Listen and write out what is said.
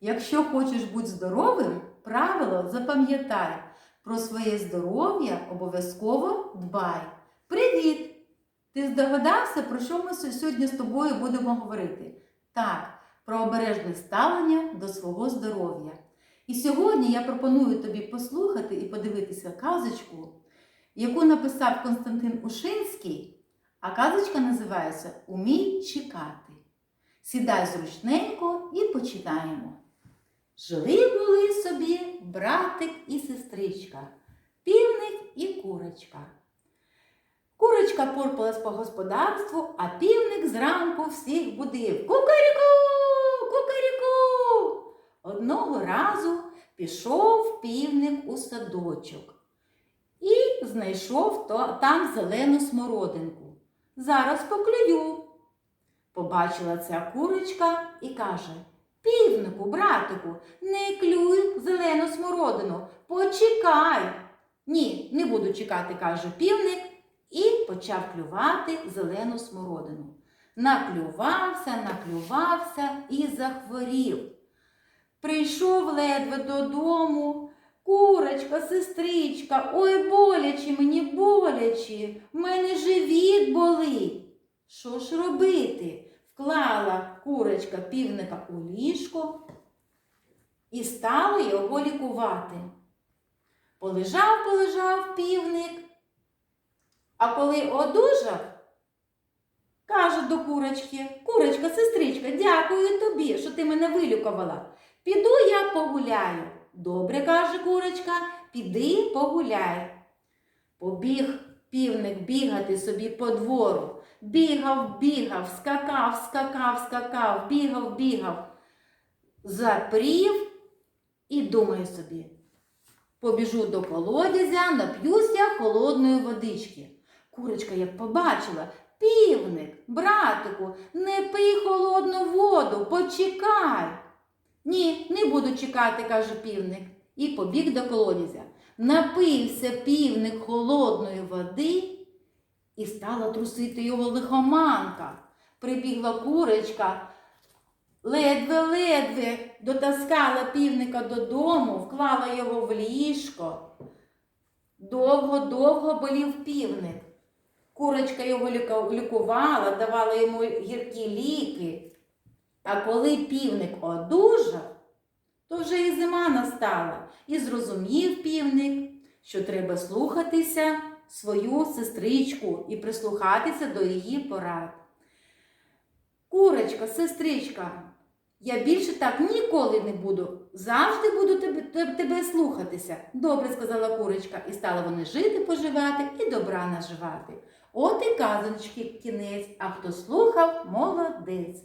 Якщо хочеш бути здоровим, правило запам'ятай. Про своє здоров'я обов'язково дбай. Привіт! Ти здогадався, про що ми сьогодні з тобою будемо говорити? Так, про обережне ставлення до свого здоров'я. І сьогодні я пропоную тобі послухати і подивитися казочку, яку написав Константин Ушинський, а казочка називається Умій чекати. Сідай зручненько і починаємо. Жили були собі братик і сестричка, півник і курочка. Курочка порпалась по господарству, а півник зранку всіх будив. Кукаріку! Кукаріку! Одного разу пішов півник у садочок і знайшов там зелену смородинку. Зараз поклюю. Побачила ця курочка і каже: Півнику, братику, не клюй зелену смородину, почекай. Ні, не буду чекати, каже півник, і почав клювати зелену смородину. Наклювався, наклювався і захворів. Прийшов ледве додому. Курочка, сестричка, ой, боляче мені боляче, в мене живіт болить. Що ж робити? Вклала курочка півника у ліжко і стала його лікувати. Полежав, полежав півник, а коли одужав, каже до курочки, курочка, сестричка, дякую тобі, що ти мене вилікувала. Піду я погуляю. Добре, каже курочка, піди погуляй. Побіг півник бігати собі по двору. Бігав, бігав, скакав, скакав, скакав, бігав, бігав. Запрів і думає собі. Побіжу до колодязя, нап'юся холодної водички. Курочка, як побачила, півник, братику, не пий холодну воду, почекай. Ні, не буду чекати, каже півник, і побіг до колодязя. Напився півник холодної води і стала трусити його лихоманка. Прибігла курочка, ледве-ледве дотаскала півника додому, вклала його в ліжко. Довго-довго болів півник. Курочка його лікувала, давала йому гіркі ліки. А коли півник одужав, то вже і зима настала, і зрозумів півник, що треба слухатися свою сестричку і прислухатися до її порад. Курочка, сестричка, я більше так ніколи не буду. Завжди буду тебе, тебе, слухатися. Добре, сказала курочка, і стали вони жити, поживати і добра наживати. От і казочки кінець, а хто слухав, молодець.